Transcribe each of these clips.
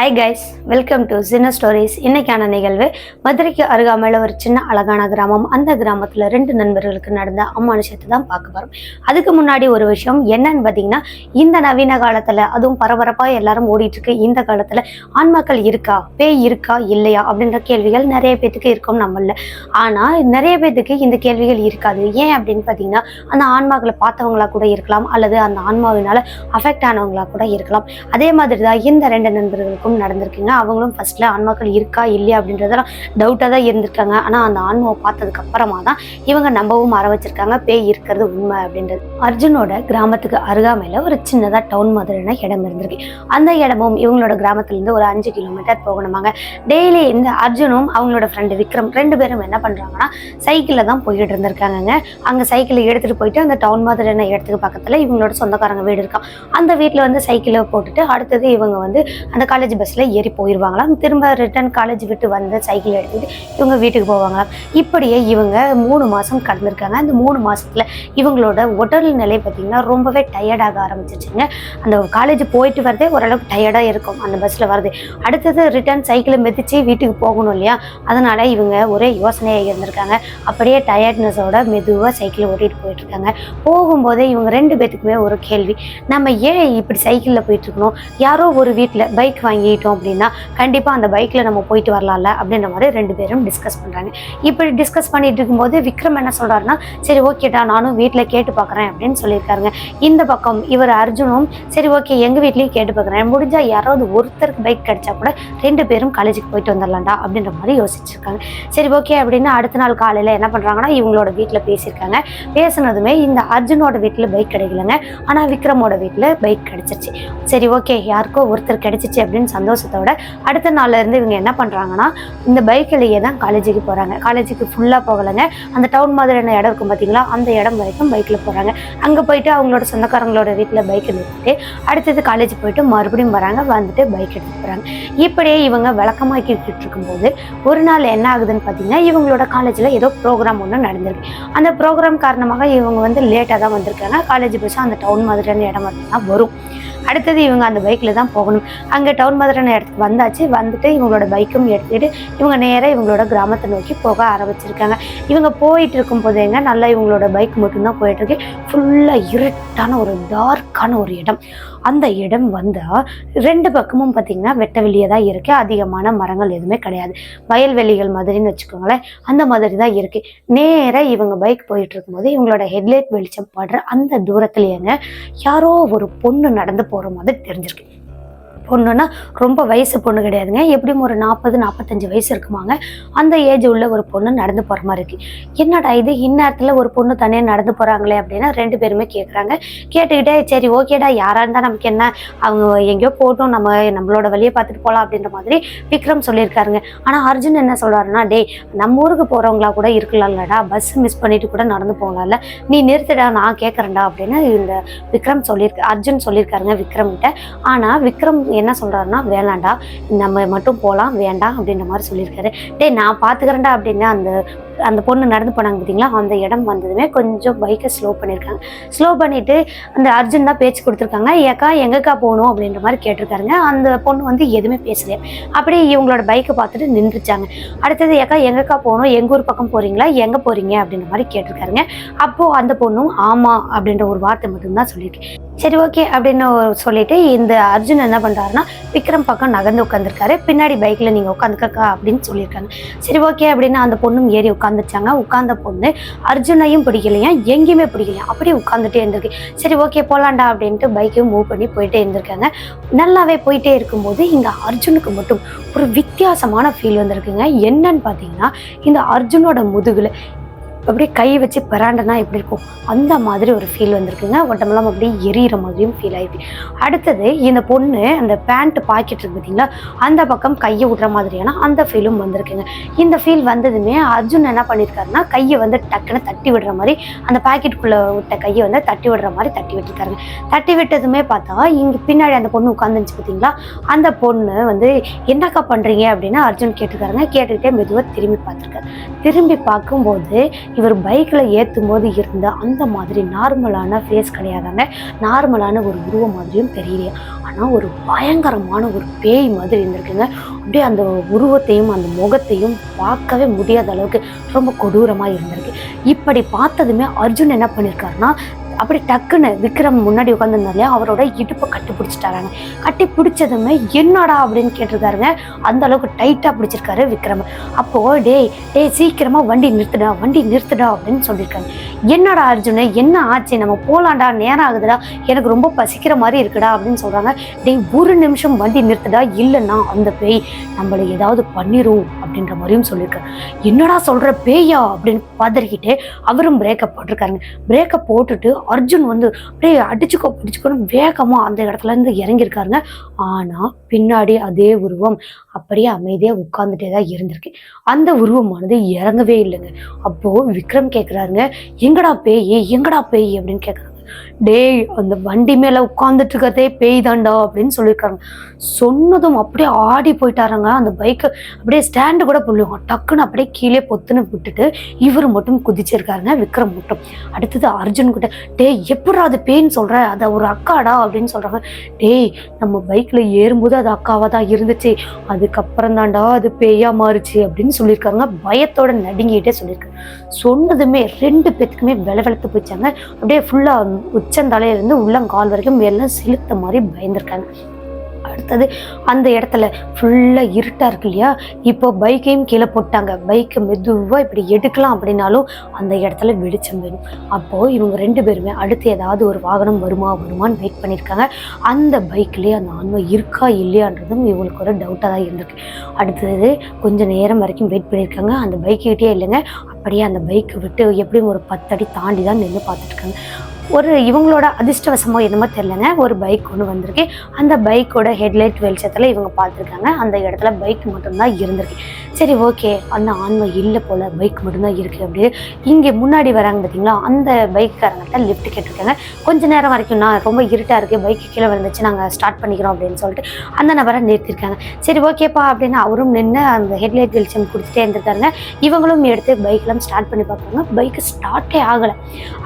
Hi guys welcome to சின்ன stories இன்னைக்கான நிகழ்வு மதுரைக்கு அருகாமையில் ஒரு சின்ன அழகான கிராமம். அந்த கிராமத்தில் ரெண்டு நண்பர்களுக்கு நடந்த அமானுஷத்தை தான் பார்க்க போகிறோம் அதுக்கு முன்னாடி ஒரு விஷயம் என்னன்னு பார்த்தீங்கன்னா இந்த நவீன காலத்தில் அதுவும் பரபரப்பாக எல்லாரும் ஓடிட்டுருக்கு. இந்த காலத்தில் ஆண்மக்கள் இருக்கா? பேய் இருக்கா? இல்லையா? அப்படின்ற கேள்விகள் நிறைய பேத்துக்கு இருக்கும் நம்மள. ஆனால் நிறைய பேத்துக்கு இந்த கேள்விகள் இருக்காது. ஏன் அப்படின்னு பார்த்தீங்கன்னா அந்த ஆன்மாக்களை பார்த்தவங்களா கூட இருக்கலாம் அல்லது அந்த ஆன்மாவினால அஃபெக்ட் ஆனவங்களா கூட இருக்கலாம். அதே மாதிரி தான் இந்த ரெண்டு நண்பர்களுக்கும் நடந்திருக்குங்க. அவங்களும் ஃபர்ஸ்ட்ல ஆன்மாக்கள் இருக்கா இல்லையா அப்படின்றதெல்லாம் டவுட்டாக தான் இருந்திருக்காங்க. ஆனால் அந்த ஆன்மாவை பார்த்ததுக்கு அப்புறமா தான் இவங்க நம்பவும் ஆரம்பிச்சிருக்காங்க பேய் இருக்கிறது உண்மை அப்படின்றது. அர்ஜுனோட கிராமத்துக்கு அருகாமையில் ஒரு சின்னதாக டவுன் மாதிரியான இடம் இருந்திருக்கு. அந்த இடமும் இவங்களோட கிராமத்துலேருந்து ஒரு அஞ்சு கிலோமீட்டர் போகணுமாங்க. டெய்லி இந்த அர்ஜுனும் அவங்களோட ஃப்ரெண்டு விக்ரம் ரெண்டு பேரும் என்ன பண்ணுறாங்கன்னா சைக்கிளில் தான் போயிட்டு இருந்திருக்காங்கங்க. அங்கே சைக்கிளை எடுத்துகிட்டு போயிட்டு அந்த டவுன் மாதிரியான இடத்துக்கு பக்கத்தில் இவங்களோட சொந்தக்காரங்க வீடு இருக்கான் அந்த வீட்டில் வந்து சைக்கிளை போட்டுட்டு அடுத்தது இவங்க வந்து அந்த காலேஜ் பஸ்ஸில் ஏறி போயிடுவாங்களாம் திரும்ப ரிட்டர்ன் காலேஜ் விட்டு வந்து சைக்கிள் எடுத்துகிட்டு இவங்க வீட்டுக்கு போவாங்களாம். இப்படியே இவங்க மூணு மாதம் கடந்திருக்காங்க. அந்த மூணு மாதத்தில் இவங்களோட உடல் நிலை பார்த்திங்கன்னா ரொம்பவே டயர்டாக ஆரம்பிச்சிருச்சுங்க. அந்த காலேஜ் போயிட்டு வரதே ஓரளவுக்கு டயர்டாக இருக்கும். அந்த பஸ்ஸில் வருது அடுத்தது ரிட்டர்ன் சைக்கிளை மிதித்து வீட்டுக்கு போகணும் இல்லையா? அதனால் இவங்க ஒரே யோசனையாக இருந்திருக்காங்க. அப்படியே டயர்ட்னஸோட மெதுவாக சைக்கிளை ஓட்டிகிட்டு போயிட்டுருக்காங்க. போகும்போதே இவங்க ரெண்டு பேத்துக்குமே ஒரு கேள்வி. நம்ம ஏன் இப்படி சைக்கிளில் போயிட்டுருக்கணும்? யாரோ ஒரு வீட்டில் பைக் வாங்கி வாங்கிட்டோம் அப்படின்னா கண்டிப்பாக அந்த பைக்கில் நம்ம போயிட்டு வரலாம்ல அப்படின்ற மாதிரி ரெண்டு பேரும் டிஸ்கஸ் பண்ணுறாங்க இப்படி டிஸ்கஸ் பண்ணிட்டு இருக்கும்போது விக்ரம் என்ன சொல்கிறாருன்னா சரி ஓகேடா நானும் வீட்டில் கேட்டு பார்க்குறேன் அப்படின்னு சொல்லியிருக்காருங்க. இந்த பக்கம் இவர் அர்ஜுனும் சரி ஓகே எங்கள் வீட்லேயும் கேட்டு பார்க்குறேன் முடிஞ்சால் யாராவது ஒருத்தருக்கு பைக் கிடைச்சா கூட ரெண்டு பேரும் காலேஜுக்கு போயிட்டு வந்துடலாம்டா அப்படின்ற மாதிரி யோசிச்சிருக்காங்க. சரி ஓகே அப்படின்னு அடுத்த நாள் காலையில் என்ன பண்ணுறாங்கன்னா இவங்களோட வீட்டில் பேசியிருக்காங்க. பேசுனதுமே இந்த அர்ஜுனோட வீட்டில் பைக் கிடைக்கலங்க. ஆனால் விக்ரமோட வீட்டில் பைக் கிடைச்சிருச்சு. சரி ஓகே யாருக்கோ ஒருத்தர் கிடைச்சிச்சு அப்படின்னு சந்தோஷத்தோட அடுத்த நாள்லேருந்து இவங்க என்ன பண்ணுறாங்கன்னா இந்த பைக்கிலேயே தான் காலேஜுக்கு போகிறாங்க காலேஜுக்கு ஃபுல்லாக போகலைங்க. அந்த டவுன் மாதிரியான இடம் இருக்கும் பார்த்தீங்களா அந்த இடம் வரைக்கும் பைக்கில் போகிறாங்க அங்கே போயிட்டு அவங்களோட சொந்தக்காரங்களோட வீட்டில் பைக் நிறுத்திட்டு அடுத்தது காலேஜ் போயிட்டு மறுபடியும் வராங்க. வந்துட்டு பைக் எடுத்து போகிறாங்க இப்படியே இவங்க விளக்கமாக்கிட்டு இருக்கும்போது ஒரு நாள் என்ன ஆகுதுன்னு பார்த்தீங்கன்னா இவங்களோட காலேஜில் ஏதோ ப்ரோக்ராம் ஒன்று நடந்திருக்கு. அந்த ப்ரோக்ராம் காரணமாக இவங்க வந்து லேட்டாக தான் வந்திருக்காங்க. காலேஜ் பஸ்ஸும் அந்த டவுன் மாதிரியான இடம் மட்டும்தான் வரும். அடுத்தது இவங்க அந்த பைக்கில் தான் போகணும். அங்கே டவுன் மாதிரியான இடத்துக்கு வந்தாச்சு. வந்துட்டு இவங்களோட பைக்கும் எடுத்துகிட்டு இவங்க நேராக இவங்களோட கிராமத்தை நோக்கி போக ஆரம்பிச்சிருக்காங்க. இவங்க போயிட்டு இருக்கும் போதேங்க நல்லா இவங்களோட பைக் மட்டும்தான் போயிட்டு இருக்கு ஃபுல்லாக இருட்டான ஒரு டார்க்கான ஒரு இடம். அந்த இடம் வந்தால் ரெண்டு பக்கமும் பார்த்தீங்கன்னா வெட்ட வெளியே தான் இருக்குது அதிகமான மரங்கள் எதுவுமே கிடையாது. வயல்வெளிகள் மாதிரின்னு வச்சுக்கோங்களேன். அந்த மாதிரி தான் இருக்குது நேராக இவங்க பைக் போயிட்டு இருக்கும்போது இவங்களோட ஹெட்லைட் வெளிச்சம் படுற அந்த தூரத்துலேயேங்க யாரோ ஒரு பொண்ணு நடந்து போகிற மாதிரி தெரிஞ்சிருக்கு. பொண்ணுன்னா ரொம்ப வயசு பொண்ணு கிடையாதுங்க. எப்படியும் ஒரு நாற்பது நாற்பத்தஞ்சு வயசு இருக்குமாங்க. அந்த ஏஜ் உள்ள ஒரு பொண்ணு நடந்து போகிற மாதிரி இருக்கு. என்னடா இது? இந்நேரத்தில் ஒரு பொண்ணு தனியாக நடந்து போகிறாங்களே அப்படின்னா ரெண்டு பேருமே கேட்குறாங்க கேட்டுக்கிட்டே சரி ஓகேடா யாராக இருந்தால் நமக்கு என்ன? அவங்க எங்கேயோ போகட்டும் நம்ம நம்மளோட வழியை பார்த்துட்டு போகலாம் அப்படின்ற மாதிரி விக்ரம் சொல்லியிருக்காருங்க. ஆனால் அர்ஜுன் என்ன சொல்கிறாருன்னா டே நம்ம ஊருக்கு போகிறவங்களா கூட இருக்கலாம்லடா. பஸ் மிஸ் பண்ணிட்டு கூட நடந்து போகலாம்ல. நீ நிறுத்துடா நான் கேட்குறேன்டா அப்படின்னு இந்த விக்ரம் சொல்லியிருக்க அர்ஜுன் சொல்லியிருக்காருங்க விக்ரம் கிட்ட ஆனால் விக்ரம் என்ன சொல்கிறாருன்னா வேணாண்டா நம்ம மட்டும் போகலாம் வேண்டாம் அப்படின்ற மாதிரி சொல்லியிருக்காரு. டேய் நான் பார்த்துக்கிறேன்டா அப்படின்னு அந்த அந்த பொண்ணு நடந்து போனாங்க பார்த்தீங்களா அந்த இடம் வந்ததுமே கொஞ்சம் பைக்கை ஸ்லோ பண்ணியிருக்காங்க. ஸ்லோ பண்ணிவிட்டு அந்த அர்ஜுன் தான் பேச்சு கொடுத்துருக்காங்க. ஏக்கா எங்கக்கா போகணும்? அப்படின்ற மாதிரி கேட்டிருக்காருங்க. அந்த பொண்ணு வந்து எதுவுமே பேசலையா அப்படியே இவங்களோட பைக்கை பார்த்துட்டு நின்றுச்சாங்க அடுத்தது ஏக்கா எங்கக்கா போகணும்? எங்கள் ஊர் பக்கம் போகிறீங்களா எங்கே போகிறீங்க அப்படின்ற மாதிரி கேட்டிருக்காருங்க. அப்போது அந்த பொண்ணும் ஆமாம் அப்படின்ற ஒரு வார்த்தை மட்டும்தான் சொல்லியிருக்கு. சரி ஓகே அப்படின்னு சொல்லிட்டு இந்த அர்ஜுன் என்ன பண்ணுறாருன்னா விக்ரம் பக்கம் நகர்ந்து உட்காந்துருக்காரு பின்னாடி பைக்கில் நீங்கள் உட்காந்துக்கா அப்படின்னு சொல்லியிருக்காங்க. சரி ஓகே அப்படின்னு அந்த பொண்ணும் ஏறி உட்காந்துச்சாங்க உட்காந்த பொண்ணு அர்ஜுனையும் பிடிக்கலையா? எங்கேயுமே பிடிக்கலையா? அப்படியே உட்காந்துட்டே இருந்திருக்கு. சரி ஓகே போகலாண்டா அப்படின்ட்டு பைக்கையும் மூவ் பண்ணி போயிட்டே இருந்திருக்காங்க. நல்லாவே போயிட்டே இருக்கும்போது இங்கே அர்ஜுனுக்கு மட்டும் ஒரு வித்தியாசமான ஃபீல் வந்திருக்குங்க. என்னன்னு பார்த்தீங்கன்னா இந்த அர்ஜுனோட முதுகில் அப்படியே கை வச்சு பிராண்டனா எப்படி இருக்கும்? அந்த மாதிரி ஒரு ஃபீல் வந்திருக்குங்க. உடம்பெல்லாம் அப்படியே எரியிற மாதிரியும் ஃபீல் ஆயிருக்கு அடுத்தது இந்த பொண்ணு அந்த பேண்ட் பாக்கெட் இருக்கு பார்த்தீங்களா அந்த பக்கம் கையை விடுற மாதிரியான அந்த ஃபீலும் வந்திருக்குங்க. இந்த ஃபீல் வந்ததுமே அர்ஜுன் என்ன பண்ணியிருக்காருன்னா கையை வந்து டக்குன்னு தட்டி விடுற மாதிரி அந்த பாக்கெட்டுக்குள்ளே விட்ட கையை வந்து தட்டி விடுற மாதிரி தட்டி விட்டுருக்காருங்க. தட்டி விட்டதுமே பார்த்தா இங்கே பின்னாடி அந்த பொண்ணு உட்காந்துச்சு பார்த்தீங்களா அந்த பொண்ணு வந்து என்னக்கா பண்ணுறீங்க அப்படின்னு அர்ஜுன் கேட்டிருக்காருங்க. கேட்டுக்கிட்டே மெதுவாக திரும்பி பார்த்துருக்காரு. திரும்பி பார்க்கும்போது இவர் பைக்கில் ஏற்றும் போது இருந்த அந்த மாதிரி நார்மலான ஃபேஸ் கிடையாதாங்க. நார்மலான ஒரு உருவம் மாதிரியும் தெரியலையா. ஆனால் ஒரு பயங்கரமான ஒரு பேய் மாதிரி இருந்திருக்குங்க. அப்படியே அந்த உருவத்தையும் அந்த முகத்தையும் பார்க்கவே முடியாத அளவுக்கு ரொம்ப கொடூரமாக இருந்திருக்கு. இப்படி பார்த்ததுமே அர்ஜுன் என்ன பண்ணியிருக்காருன்னா அப்படி டக்குன்னு விக்ரம் முன்னாடி உட்காந்துருந்தாலே அவரோட இடுப்பை கட்டி பிடிச்சிட்டாராங்க. கட்டி பிடிச்சதுமே என்னடா அப்படின்னு கேட்டிருக்காருங்க. அந்த அளவுக்கு டைட்டாக பிடிச்சிருக்காரு விக்ரம். அப்போ டேய் டேய் சீக்கிரமா வண்டி நிறுத்துடா வண்டி நிறுத்துடா அப்படின்னு சொல்லியிருக்காங்க. என்னடா அர்ஜுனு என்ன ஆச்சு? நம்ம போலாம்டா நேரம் ஆகுதுடா. எனக்கு ரொம்ப பசிக்கிற மாதிரி இருக்குடா அப்படின்னு சொல்றாங்க. டேய் ஒரு நிமிஷம் வண்டி நிறுத்துடா இல்லைன்னா அந்த பேய் நம்மளை ஏதாவது பண்ணிரும் அப்படின்ற மாதிரியும் சொல்லியிருக்காரு என்னடா சொல்ற பேயா அப்படின்னு பதறிக்கிட்டு அவரும் பிரேக்கப் போட்டிருக்காருங்க. பிரேக்கப் போட்டுட்டு அர்ஜுன் வந்து அப்படியே அடிச்சுக்கோ பிடிச்சுக்கோன்னு வேகமாக அந்த இடத்துல இருந்து இறங்கியிருக்காருங்க. ஆனால் பின்னாடி அதே உருவம் அப்படியே அமைதியாக உட்கார்ந்துட்டே தான் இருந்திருக்கு. அந்த உருவமானது இறங்கவே இல்லைங்க. அப்போது விக்ரம் கேட்குறாருங்க எங்கடா பேய்? எங்கடா பேய்? அப்படின்னு கேட்குறாங்க டேய் அந்த வண்டி மேலே உட்காந்துட்டு இருக்கதே பேய் தாண்டா அப்படின்னு சொல்லியிருக்காங்க. சொன்னதும் அப்படியே ஆடி போயிட்டாருங்க. அந்த பைக்கை அப்படியே ஸ்டாண்டு கூட பண்ணுவாங்க டக்குன்னு அப்படியே கீழே பொத்துன்னு விட்டுட்டு இவர் மட்டும் குதிச்சிருக்காருங்க விக்ரம் மட்டும். அடுத்தது அர்ஜுன் கிட்ட டேய் எப்படா அது பேய்ன்னு சொல்கிற அதை ஒரு அக்காடா? அப்படின்னு சொல்கிறாங்க டேய் நம்ம பைக்கில் ஏறும்போது அது அக்காவாக தான் இருந்துச்சு. அதுக்கப்புறம் தாண்டா அது பேயா மாறுச்சு. அப்படின்னு சொல்லியிருக்காங்க பயத்தோட நடுங்கிட்டே சொல்லியிருக்காங்க சொன்னதுமே ரெண்டு பேத்துக்குமே விளவெழுத்து போச்சாங்க அப்படியே ஃபுல்லா உச்சந்தலையிலேருந்து உள்ளங்கால் வரைக்கும் எல்லாம் செலுத்த மாதிரி பயந்துருக்காங்க. அடுத்தது அந்த இடத்துல ஃபுல்லாக இருட்டாக இருக்கு இல்லையா? இப்போ பைக்கையும் கீழே போட்டாங்க. பைக்கை மெதுவாக இப்படி எடுக்கலாம் அப்படின்னாலும் அந்த இடத்துல வெளிச்சம் வேணும். அப்போது இவங்க ரெண்டு பேருமே அடுத்து ஏதாவது ஒரு வாகனம் வருமா வருமான்னு வெயிட் பண்ணியிருக்காங்க. அந்த பைக்லேயே அந்த ஆன்மை இருக்கா இல்லையான்றதும் இவங்களுக்கு ஒரு டவுட்டாக தான் இருந்திருக்கு. அடுத்தது கொஞ்சம் நேரம் வரைக்கும் வெயிட் பண்ணியிருக்காங்க. அந்த பைக்கிட்டே இல்லைங்க. அப்படியே அந்த பைக்கை விட்டு எப்படியும் ஒரு பத்தடி தாண்டி தான் நின்று பார்த்துட்ருக்காங்க ஒரு இவங்களோட அதிர்ஷ்டவசமோ என்னமோ தெரிலங்க ஒரு பைக் ஒன்று வந்திருக்கு. அந்த பைக்கோட ஹெட்லைட் வெளிச்சத்தில் இவங்க பார்த்துருக்காங்க. அந்த இடத்துல பைக் மட்டும்தான் இருந்திருக்கு. சரி ஓகே அந்த ஆன்மை இல்லை போல் பைக் மட்டும்தான் இருக்குது அப்படி இங்கே முன்னாடி வராங்க பார்த்தீங்களா அந்த பைக்காரங்கள்ட்ட லிஃப்ட் கேட்டிருக்காங்க. கொஞ்சம் நேரம் வரைக்கும் நான் ரொம்ப இருட்டாக இருக்குது பைக்கு கீழே வந்துச்சு நாங்கள் ஸ்டார்ட் பண்ணிக்கிறோம் அப்படின்னு சொல்லிட்டு அந்த நபரை நிறுத்திருக்காங்க. சரி ஓகேப்பா அப்படின்னு அவரும் நின்று அந்த ஹெட்லைட் வெளிச்சம் கொடுத்துட்டே இருந்திருக்காங்க இவங்களும் எடுத்து பைக்லாம் ஸ்டார்ட் பண்ணி பார்க்குறாங்க. பைக்கு ஸ்டார்ட்டே ஆகலை.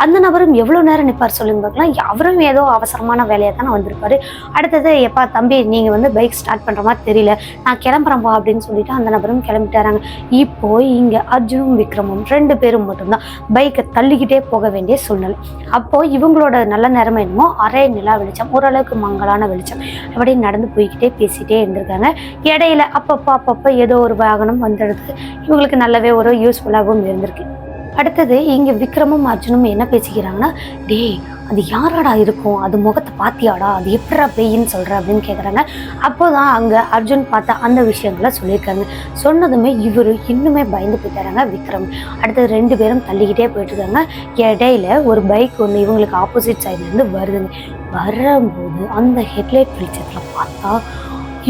அந்த நபரும் எவ்வளோ நேரம் நிற்பார் சொல்லுங்க பார்க்கலாம். அவரும் ஏதோ அவசரமான வேலையை தானே வந்திருப்பாரு. அடுத்தது எப்பா தம்பி நீங்கள் வந்து பைக் ஸ்டார்ட் பண்ணுற மாதிரி தெரியல. நான் கிளம்புறேன்ப்பா அப்படின்னு சொல்லிட்டு அந்த நபரும் கிளம்பிட்டாராங்க. இப்போ இங்கே அர்ஜுனும் விக்ரமும் ரெண்டு பேரும் மட்டும்தான் பைக்கை தள்ளிக்கிட்டே போக வேண்டிய சூழ்நிலை. அப்போ இவங்களோட நல்ல நேரம் என்னமோ அரை நிலா வெளிச்சம் ஓரளவுக்கு மங்கலான வெளிச்சம் அப்படியே நடந்து போய்கிட்டே பேசிட்டே இருந்திருக்காங்க. இடையில அப்பப்போ அப்பப்போ ஏதோ ஒரு வாகனம் வந்துடுது இவங்களுக்கு நல்லாவே ஒரு யூஸ்ஃபுல்லாகவும் இருந்திருக்கு. அடுத்தது இங்கே விக்ரமும் அர்ஜுனும் என்ன பேசிக்கிறாங்கன்னா டேய் அது யாராடா இருக்கும்? அது முகத்தை பாத்தியாடா? அது எப்படா பேயின்னு சொல்கிற அப்படின்னு கேட்குறாங்க அப்போ தான் அங்கே அர்ஜுன் பார்த்த அந்த விஷயங்களை சொல்லியிருக்காங்க. சொன்னதுமே இவர் இன்னுமே பயந்து போயிட்டாராங்க விக்ரம். அடுத்தது ரெண்டு பேரும் தள்ளிக்கிட்டே போயிட்டு இருக்காங்க இடையில ஒரு பைக் ஒன்று இவங்களுக்கு ஆப்போசிட் சைட்லேருந்து வருதுங்க. வரும்போது அந்த ஹெட்லைட் வெளிச்சத்தில் பார்த்தா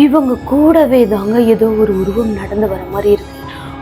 இவங்க கூடவே தாங்க ஏதோ ஒரு உருவம் நடந்து வர மாதிரி இருக்கு.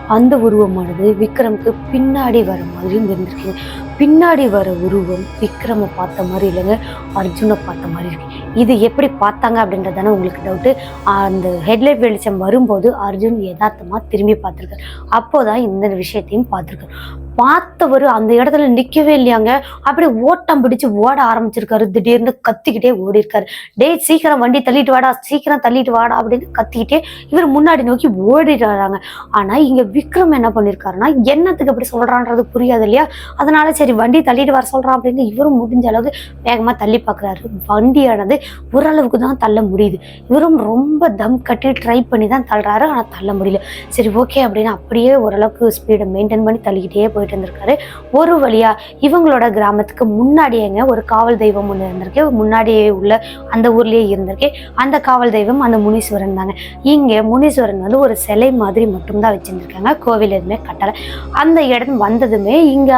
அந்த உருவமானது விக்ரமுக்கு பின்னாடி வர மாதிரியும் இருந்திருக்கு. பின்னாடி வர உருவம் விக்ரமை பார்த்த மாதிரி இல்லைங்க அர்ஜுனை பார்த்த மாதிரி இருக்கு. இது எப்படி பார்த்தாங்க அப்படின்றதான உங்களுக்கு டவுட்டு அந்த ஹெட்லைட் வெளிச்சம் வரும்போது அர்ஜுன் யதார்த்தமாக திரும்பி பார்த்துருக்காரு. அப்போதான் இந்த விஷயத்தையும் பார்த்துருக்காரு. பார்த்தவர் அந்த இடத்துல நிற்கவே இல்லையாங்க. அப்படியே ஓட்டம் பிடிச்சு ஓட ஆரம்பிச்சிருக்காரு. திடீர்னு கத்திக்கிட்டே ஓடி இருக்காரு டேய் சீக்கிரம் வண்டி தள்ளிட்டு வாடா சீக்கிரம் தள்ளிட்டு வாடா அப்படின்னு கத்திக்கிட்டே இவர் முன்னாடி நோக்கி ஓடிடுறாங்க. ஆனா இங்க விக்ரம் என்ன பண்ணிருக்காருன்னா என்னத்துக்கு அப்படி சொல்றான்றது புரியாது இல்லையா? அதனால சரி வண்டி தள்ளிட்டு வர சொல்றான் அப்படின்னு இவரும் முடிஞ்ச அளவுக்கு வேகமா தள்ளி பாக்குறாரு. வண்டியானது ஓரளவுக்கு தான் தள்ள முடியுது. இவரும் ரொம்ப தம் கட்டி ட்ரை பண்ணி தான் தள்ளுறாரு ஆனா தள்ள முடியல. சரி ஓகே அப்படின்னு அப்படியே ஓரளவுக்கு ஸ்பீடை மெயின்டைன் பண்ணி தள்ளிக்கிட்டே போயிட்டு இருந்திருக்காரு. ஒரு வழியா இவங்களோட கிராமத்துக்கு முன்னாடியேங்க ஒரு காவல் தெய்வம் ஒன்று இருந்திருக்கு. முன்னாடியே உள்ள அந்த ஊர்லயே இருந்திருக்கு. அந்த காவல் தெய்வம் அந்த முனீஸ்வரன் தாங்க இங்கே முனீஸ்வரன் வந்து ஒரு சிலை மாதிரி மட்டும்தான் வச்சிருந்திருக்காங்க. கோவில் எதுவுமே கட்டலை. அந்த இடம் வந்ததுமே இங்க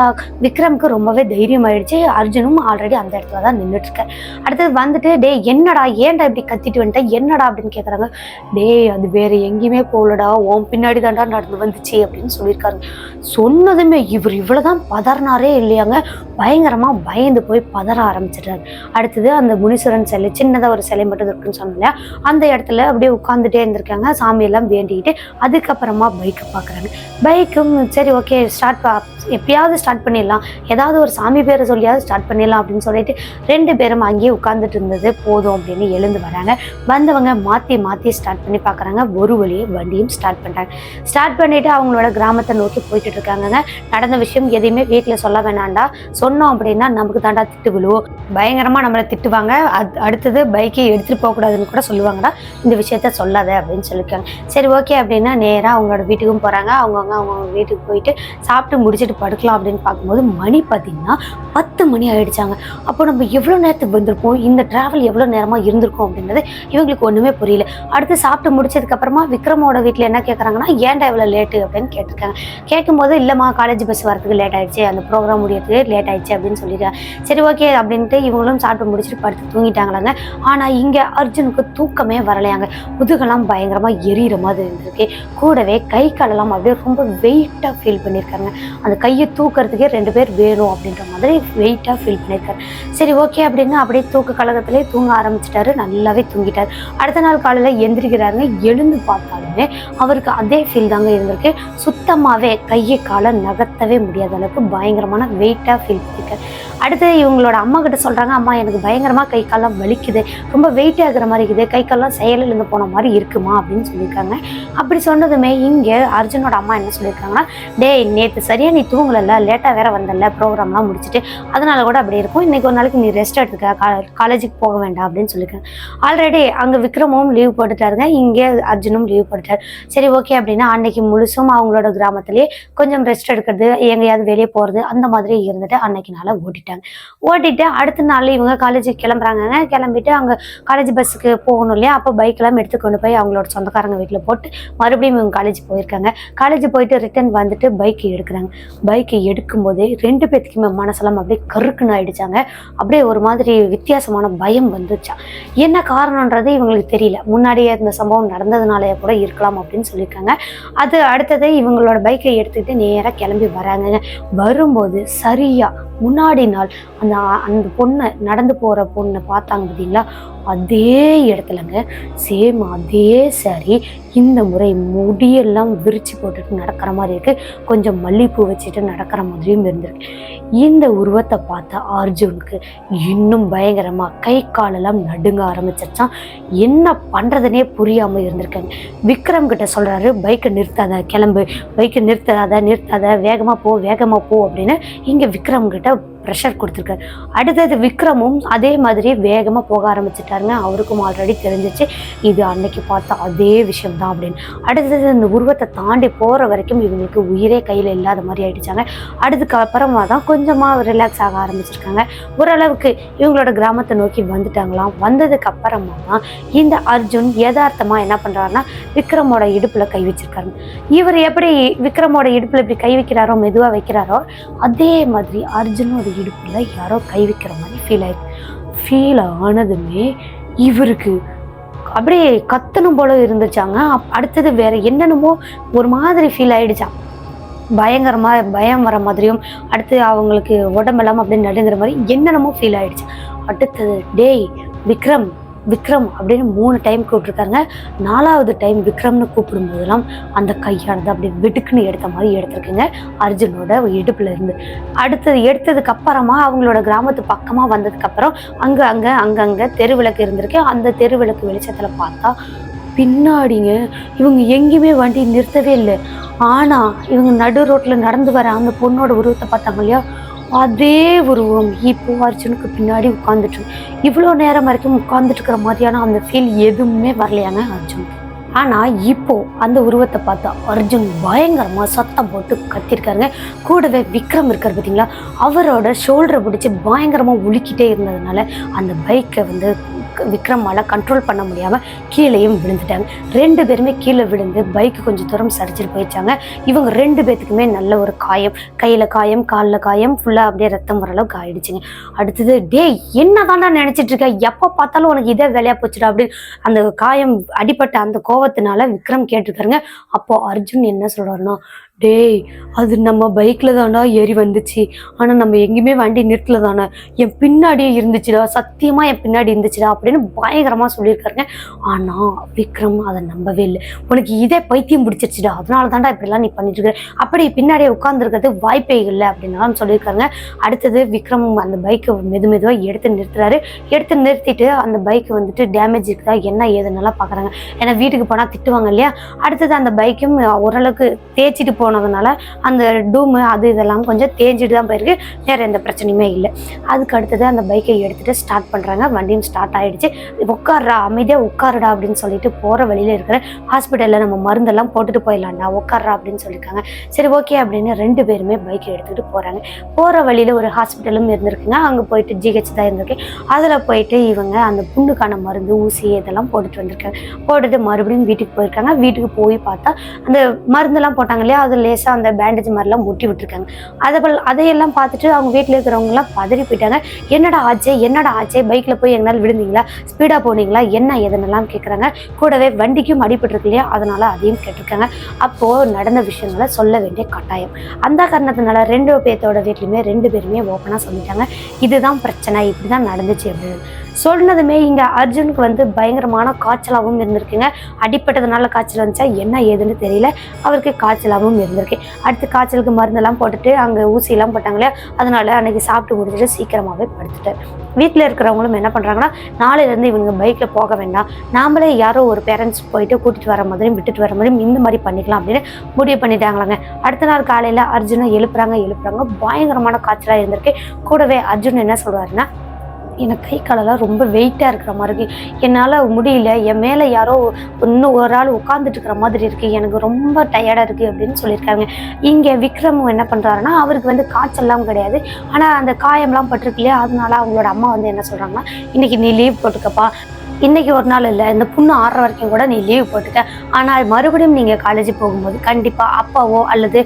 விக்ரம் விக்ரம்க்கு ரொம்பவே தைரியம் ஆயிடுச்சு அர்ஜுனும் ஆல்ரெடி அந்த இடத்துல தான் நின்றுட்டு இருக்காரு அடுத்தது வந்துட்டு டே என்னடா ஏன்டா இப்படி கத்திட்டு வந்துட்டேன் என்னடா அப்படின்னு கேட்குறாங்க டேய் அது வேற எங்கேயுமே போகலடா. ஓம் பின்னாடி தாண்டா நடந்து வந்துச்சு அப்படின்னு சொல்லியிருக்காரு. சொன்னதுமே இவர் இவ்வளோதான் பதறினாரே இல்லையாங்க. பயங்கரமா பயந்து போய் பதற ஆரம்பிச்சிடுறாரு. அடுத்தது அந்த முனீஸ்வரன் சிலை சின்னதா ஒரு சிலை மட்டும் இருக்குன்னு சொன்னோம் அந்த இடத்துல அப்படியே உட்காந்துட்டே இருந்திருக்காங்க. சாமியெல்லாம் வேண்டிக்கிட்டு அதுக்கப்புறமா பைக்கை பார்க்குறாங்க. பைக்கும் சரி ஓகே ஸ்டார்ட் எப்பயாவது ஸ்டார்ட் பண்ணிடலாம். ஏதாவது ஒரு சாமி பேரை சொல்லியாவது ஸ்டார்ட் பண்ணிடலாம் அப்படின்னு சொல்லிட்டு ரெண்டு பேரும் அங்கேயே உட்காந்துட்டு இருந்தது. போதும் அப்படின்னு எழுந்து வராங்க. வந்தவங்க மாற்றி மாற்றி ஸ்டார்ட் பண்ணி பார்க்குறாங்க. ஒரு வழியே வண்டியும் ஸ்டார்ட் பண்ணுறாங்க ஸ்டார்ட் பண்ணிவிட்டு அவங்களோட கிராமத்தை நோக்கி போய்கிட்டு இருக்காங்கங்க. நடந்த விஷயம் எதையுமே வீட்டில் சொல்ல வேணாண்டா சொன்னோம் அப்படின்னா நமக்கு தாண்டா திட்டு விழுவோம். பயங்கரமாக நம்மளை திட்டுவாங்க. அது அடுத்தது பைக்கை எடுத்துகிட்டு போகக்கூடாதுன்னு கூட சொல்லுவாங்கடா. இந்த விஷயத்த சொல்லாத அப்படின்னு சொல்லியிருக்காங்க சரி ஓகே அப்படின்னா நேராக அவங்களோட வீட்டுக்கும் போகிறாங்க அவங்கவுங்க அவங்கவுங்க வீட்டுக்கு போயிட்டு சாப்பிட்டு முடிச்சுட்டு படுக்கலாம் அப்படின்னு பார்க்கும்போது மணி பார்த்தீங்கன்னா பத்து மணி ஆகிடுச்சாங்க அப்போ நம்ம எவ்வளோ நேரத்துக்கு வந்திருப்போம் இந்த ட்ராவல் எவ்வளோ நேரமாக இருந்திருக்கோம் அப்படின்றது இவங்களுக்கு ஒன்றுமே புரியல. அடுத்து சாப்பிட்டு முடிச்சதுக்கப்புறமா விக்ரமோட வீட்டில் என்ன கேட்குறாங்கன்னா ஏன்டா இவ்வளோ லேட்டு அப்படின்னு கேட்டிருக்காங்க. கேட்கும்போது இல்லைம்மா காலேஜ் பஸ் வரதுக்கு லேட் ஆகிடுச்சு அந்த ப்ரோக்ராம் முடியறதுக்கு லேட் ஆயிடுச்சு அப்படின்னு சொல்லியிருக்காங்க சரி ஓகே அப்படின்ட்டு இவங்களும் சாப்பிட்டு முடிச்சுட்டு படுத்து தூங்கிட்டாங்களாங்க. ஆனால் இங்கே அர்ஜுனுக்கு தூக்கமே வரலையாங்க. முதுகெல்லாம் பயங்கரமாக எரியிற மாதிரி இருந்திருக்கு. கூடவே கை காலெல்லாம் அப்படியே ரொம்ப வெயிட்டாக ஃபீல் பண்ணியிருக்காங்க அந்த கையை தூக்கிறதுக்கே ரெண்டு பேர் வேணும் அப்படின்ற மாதிரி வெயிட்டாக ஃபீல் பண்ணியிருக்காரு. சரி ஓகே அப்படின்னு அப்படியே தூக்க கழகத்திலே தூங்க ஆரம்பிச்சிட்டாரு. நல்லாவே தூங்கிட்டார். அடுத்த நாள் காலையில் எந்திரிக்கிறாருங்க. எழுந்து பார்த்தாலுமே அவருக்கு அதே ஃபீல் தாங்க இருந்திருக்கு. சுத்தமாகவே கையை காலை நகர்த்தவே முடியாத அளவுக்கு பயங்கரமான வெயிட்டாக ஃபீல் பண்ணியிருக்காரு. அடுத்து இவங்களோட அம்மா கிட்ட சொல்கிறாங்க அம்மா எனக்கு பயங்கரமாக கை காலெலாம் வலிக்குது. ரொம்ப வெயிட் ஆகிற மாதிரி இருக்குது. கை காலெலாம் செயலிழந்து போன மாதிரி இருக்குமா? அப்படின்னு சொல்லியிருக்காங்க. அப்படி சொன்னதுமே இங்கே அர்ஜுனோட அம்மா என்ன சொல்லியிருக்காங்கன்னா டேய் நேற்று சரியாக நீ தூங்கலல்ல? லேட்டாக வேற வந்தல ப்ரோக்ராம்லாம் முடிச்சுட்டு அதனால கூட அப்படி இருக்கும். இன்றைக்கி ஒரு நாளைக்கு நீ ரெஸ்ட் எடுத்துக்க கா- காலேஜுக்கு போக வேண்டாம் அப்படின்னு சொல்லியிருக்காங்க ஆல்ரெடி அங்கே விக்ரமும் லீவ் போட்டுட்டாருங்க. இங்கே அர்ஜுனும் லீவ் போட்டுட்டார். சரி ஓகே அப்படின்னா அன்னைக்கு முழுசும் அவங்களோட கிராமத்துலேயே கொஞ்சம் ரெஸ்ட் எடுக்கிறது எங்கேயாவது வெளியே போகிறது அந்த மாதிரி இருந்துட்டு அன்னைக்கு நாளாக ஓட்டிட்டாங்க. ஓட்டிட்டு அடுத்த நாள் இவங்க காலேஜுக்கு கிளம்புறாங்கங்க. கிளம்பிட்டு அங்கே காலேஜ் பஸ்ஸுக்கு போகணும் இல்லையா? அப்போ பைக்கெல்லாம் எடுத்து கொண்டு போய் அவங்களோட சொந்தக்காரங்க வீட்டில் போட்டு மறுபடியும் இவங்க காலேஜ் போயிருக்காங்க. காலேஜ் போயிட்டு ரிட்டர்ன் வந்துட்டு பைக் எடுக்கிறாங்க. பைக்கை எடுக்கும்போதே ரெண்டு பேத்துக்குமே மனசெல்லாம் அப்படியே கருக்குன்னு ஆயிடுச்சாங்க. அப்படியே ஒரு மாதிரி வித்தியாசமான பயம் வந்துச்சா? என்ன காரணன்றது இவங்களுக்கு தெரியல. முன்னாடியே இந்த சம்பவம் நடந்ததுனாலே கூட இருக்கலாம் அப்படின்னு சொல்லியிருக்காங்க. அது அடுத்தது இவங்களோட பைக்கை எடுத்துக்கிட்டு நேராக கிளம்பி வராங்க. வரும்போது சரியா முன்னாடி நாள் அந்த அந்த பொண்ணை நடந்து போகிற பொண்ணை பார்த்தாங்க பார்த்தீங்களா? அதே இடத்துலங்க சேம் அதே சரி இந்த முறை முடியெல்லாம் விரிச்சு போட்டுட்டு நடக்கிற மாதிரி இருக்குது கொஞ்சம் மல்லிப்பூ வச்சுட்டு நடக்கிற மாதிரியும் இருந்திருக்கு. இந்த உருவத்தை பார்த்த அர்ஜுனுக்கு இன்னும் பயங்கரமா கை காலெல்லாம் நடுங்க ஆரம்பிச்சிருச்சான். என்ன பண்றதுனே புரியாம இருந்திருக்காங்க. விக்ரம் கிட்ட சொல்றாரு பைக்கை நிறுத்தாத கிளம்பு. பைக்கை நிறுத்தாத நிறுத்தாத. வேகமா போ வேகமா போ அப்படின்னு இங்க விக்ரம் கிட்ட ப்ரெஷர் கொடுத்துருக்காரு. அடுத்தது விக்ரமும் அதே மாதிரி வேகமாக போக ஆரம்பிச்சிட்டாருங்க. அவருக்கும் ஆல்ரெடி தெரிஞ்சிச்சு இது அன்னைக்கு பார்த்த அதே விஷயம் தான் அப்படின்னு. அடுத்தது இந்த உருவத்தை தாண்டி போகிற வரைக்கும் இவங்களுக்கு உயிரே கையில் இல்லாத மாதிரி ஆயிடுச்சாங்க. அடுத்துக்கு அப்புறமா தான் கொஞ்சமாக ரிலாக்ஸ் ஆக ஆரம்பிச்சிருக்காங்க. ஓரளவுக்கு இவங்களோட கிராமத்தை நோக்கி வந்துட்டாங்களாம். வந்ததுக்கு அப்புறமா தான் இந்த அர்ஜுன் யதார்த்தமாக என்ன பண்ணுறாருன்னா விக்ரமோட இடுப்பில் கை வச்சிருக்காரு. இவர் எப்படி விக்ரமோட இடுப்பில் இப்படி கை வைக்கிறாரோ மெதுவாக வைக்கிறாரோ அதே மாதிரி அர்ஜுனோட இடுப்பில் யாரோ கை வைக்கிற மாதிரி ஃபீல் ஆயிருக்கு ஃபீல் ஆனதுமே இவருக்கு அப்படியே கத்தணும் போல இருந்துச்சாங்க. அடுத்தது வேற என்னென்னமோ ஒரு மாதிரி ஃபீல் ஆயிடுச்சான் பயங்கரமாக பயம் வர மாதிரியும் அடுத்து அவங்களுக்கு உடம்பெல்லாம் அப்படியே நடுங்கிற மாதிரி என்னென்னமோ ஃபீல் ஆயிடுச்சு. அடுத்தது டேய் விக்ரம் விக்ரம் அப்படின்னு மூணு டைம் கூப்பிட்ருக்காங்க நாலாவது டைம் விக்ரம்னு கூப்பிடும்போதெல்லாம் அந்த கையானது அப்படியே வெடுக்குன்னு எடுத்த மாதிரி எடுத்திருக்குங்க. அர்ஜுனோட இடுப்புல இருந்து. அடுத்தது எடுத்ததுக்கு அப்புறமா அவங்களோட கிராமத்து பக்கமாக வந்ததுக்கப்புறம் அங்கே அங்கே அங்கங்கே தெருவிளக்கு இருந்திருக்கு. அந்த தெருவிளக்கு வெளிச்சத்தில் பார்த்தா பின்னாடிங்க இவங்க எங்கேயுமே வண்டி நிறுத்தவே இல்லை. ஆனால் இவங்க நடு ரோட்டில் நடந்து வர அந்த பொண்ணோட உருவத்தை பார்த்தாங்க இல்லையா? அதே உருவம் இப்போ அர்ஜுனுக்கு பின்னாடி உட்காந்துட்டு இவ்வளோ நேரம் வரைக்கும் உட்காந்துட்டு இருக்கிற மாதிரியான அந்த ஃபீல் எதுவுமே வரலையாங்க அர்ஜுன் ஆனால் இப்போ அந்த உருவத்தை பார்த்தா அர்ஜுன் பயங்கரமாக சத்தம் போட்டு கத்திருக்காருங்க. கூடவே விக்ரம் இருக்கார் பார்த்தீங்களா அவரோட ஷோல்டரை பிடிச்சி பயங்கரமாக உலுக்கிட்டே இருந்ததுனால அந்த பைக்கை வந்து விக்ரமால கண்ட்ரோல் பண்ண முடியாமல் கீழேயும் விழுந்துட்டாங்க. ரெண்டு பேருமே கீழே விழுந்து பைக் கொஞ்சம் தூரம் சரிச்சிட்டு போயிடுச்சாங்க. இவங்க ரெண்டு பேத்துக்குமே நல்ல ஒரு காயம். கையில் காயம் காலில் காயம் ஃபுல்லாக அப்படியே ரத்தம் வர அளவுக்கு ஆயிடுச்சுங்க. அடுத்தது டேய் என்னதான்டா நினைச்சிட்டு இருக்க? எப்போ பார்த்தாலும் உனக்கு இதே வேலையாக போச்சுடா அப்படின்னு அந்த காயம் அடிபட்ட அந்த கோவத்தினால விக்ரம் கேட்டிருக்காருங்க. அப்போ அர்ஜுன் என்ன சொல்கிறாருன்னா டேய் அது நம்ம பைக்கில் தானா ஏறி வந்துச்சு. ஆனால் நம்ம எங்கேயுமே வண்டி நிறுத்தல தானே. என் பின்னாடியே இருந்துச்சுடா சத்தியமாக என் பின்னாடி இருந்துச்சுடா அப்படின்னு பயங்கரமாக சொல்லியிருக்காருங்க. ஆனால் விக்ரம் அதை நம்பவே இல்லை. உனக்கு இதே பைத்தியம் பிடிச்சிருச்சுடா. அதனால தான்டா இப்படிலாம் நீ பண்ணிட்டு இருக்க. அப்படி பின்னாடியே உட்காந்துருக்கிறது வாய்ப்பே இல்லை அப்படின்னாலும் சொல்லியிருக்காருங்க. அடுத்தது விக்ரம் அந்த பைக்கை மெது மெதுவாக எடுத்து நிறுத்துறாரு. எடுத்து நிறுத்திட்டு அந்த பைக்கு வந்துட்டு டேமேஜ் இருக்குதா என்ன ஏதுன்னெல்லாம் பார்க்குறாங்க. ஏன்னா வீட்டுக்கு போனால் திட்டுவாங்க இல்லையா? அடுத்தது அந்த பைக்கும் ஓரளவுக்கு தேய்ச்சிட்டு போனதுனால அந்த டூமு அது இதெல்லாம் கொஞ்சம் தேஞ்சிட்டு தான் போயிருக்கு. வேறு எந்த பிரச்சனையுமே இல்லை. அதுக்கு அடுத்தது அந்த பைக்கை எடுத்துகிட்டு ஸ்டார்ட் பண்ணுறாங்க வண்டியும் ஸ்டார்ட் ஆகிடுச்சு உட்காரா அமைதியாக உட்காருடா அப்படின்னு சொல்லிட்டு போகிற வழியில இருக்கிற ஹாஸ்பிட்டலில் நம்ம மருந்தெல்லாம் போட்டுட்டு போயிடலாம்டா உட்காரா அப்படின்னு சொல்லியிருக்காங்க சரி ஓகே அப்படின்னு ரெண்டு பேருமே பைக்கை எடுத்துகிட்டு போகிறாங்க போகிற வழியில் ஒரு ஹாஸ்பிட்டலும் இருந்திருக்குங்க. அங்கே போயிட்டு ஜிஹெச் தான் இருந்திருக்கு. அதில் போயிட்டு இவங்க அந்த புண்ணுக்கான மருந்து ஊசி இதெல்லாம் போட்டுட்டு வந்திருக்காங்க. போட்டுட்டு மறுபடியும் வீட்டுக்கு போயிருக்காங்க. வீட்டுக்கு போய் பார்த்தா அந்த மருந்தெல்லாம் போட்டாங்க இல்லையா? அது லேசாக அந்த பேண்டேஜ் மாதிரிலாம் ஒட்டி விட்டுருக்காங்க. அதை போல் அதையெல்லாம் பார்த்துட்டு அவங்க வீட்டில் இருக்கிறவங்கலாம் பதறி போயிட்டாங்க. என்னடா ஆச்சு? என்னடா ஆச்சு? பைக்கில் போய் எங்களால் விழுந்தீங்களா? ஸ்பீடாக போனீங்களா? என்ன எதுன்னெல்லாம் கேட்குறாங்க கூடவே வண்டிக்கும் அடிபட்டுருக்கு இல்லையா? அதனால அதையும் கேட்டிருக்காங்க. அப்போது நடந்த விஷயங்களை சொல்ல வேண்டிய கட்டாயம். அந்த காரணத்தினால ரெண்டு பேர்த்தோட வீட்லையுமே ரெண்டு பேருமே ஓப்பனாக சொல்லிட்டாங்க. இதுதான் பிரச்சனை. இப்படி தான் நடந்துச்சு அப்படின்னு. சொன்னதுமே இங்கே அர்ஜுனுக்கு வந்து பயங்கரமான காய்ச்சலாகவும் இருந்திருக்குங்க. அடிப்பட்டதுனால காய்ச்சல் வந்துச்சா என்ன ஏதுன்னு தெரியல. அவருக்கு காய்ச்சலாகவும் இருந்திருக்கு. அடுத்து காய்ச்சலுக்கு மருந்தெல்லாம் போட்டுட்டு அங்கே ஊசியெல்லாம் போட்டாங்களே அதனால அன்னைக்கு சாப்பிட்டு முடிச்சுட்டு சீக்கிரமாகவே படுத்துட்டார். வீட்டில் இருக்கிறவங்களும் என்ன பண்ணுறாங்கன்னா நாளையிலேருந்து இவங்க பைக்கில் போக வேண்டாம். நாமளே யாரோ ஒரு பேரண்ட்ஸ் போயிட்டு கூட்டிகிட்டு வர மாதிரியும் விட்டுட்டு வர மாதிரியும் இந்த மாதிரி பண்ணிக்கலாம் அப்படின்னு முடிவு பண்ணிட்டாங்களாங்க. அடுத்த நாள் காலையில் அர்ஜுனை எழுப்புறாங்க எழுப்புறாங்க. பயங்கரமான காய்ச்சலாக இருந்திருக்கு. கூடவே அர்ஜுன் என்ன சொல்கிறாருன்னா எனக்கு கை காலெல்லாம் ரொம்ப வெயிட்டாக இருக்கிற மாதிரி இருக்குது என்னால் முடியல. என் மேலே யாரோ இன்னும் ஒரு ஆள் உட்காந்துட்டு இருக்கிற மாதிரி இருக்குது எனக்கு ரொம்ப டயர்டாக இருக்குது அப்படின்னு சொல்லியிருக்காங்க. இங்கே விக்ரம் என்ன பண்ணுறாருன்னா அவருக்கு வந்து காய்ச்சல்லாம் கிடையாது. ஆனால் அந்த காயம்லாம் பட்டிருக்கு இல்லையா? அதனால அவங்களோட அம்மா வந்து என்ன சொல்கிறாங்கன்னா இன்னைக்கு நீ லீவ் போட்டுக்கப்பா. இன்னைக்கு ஒரு நாள் இல்லை. இந்த புண்ணு ஆடுற வரைக்கும் கூட நீ லீவ் போட்டுக்க. ஆனால் மறுபடியும் நீங்கள் காலேஜ் போகும்போது கண்டிப்பாக அப்பாவோ அல்லது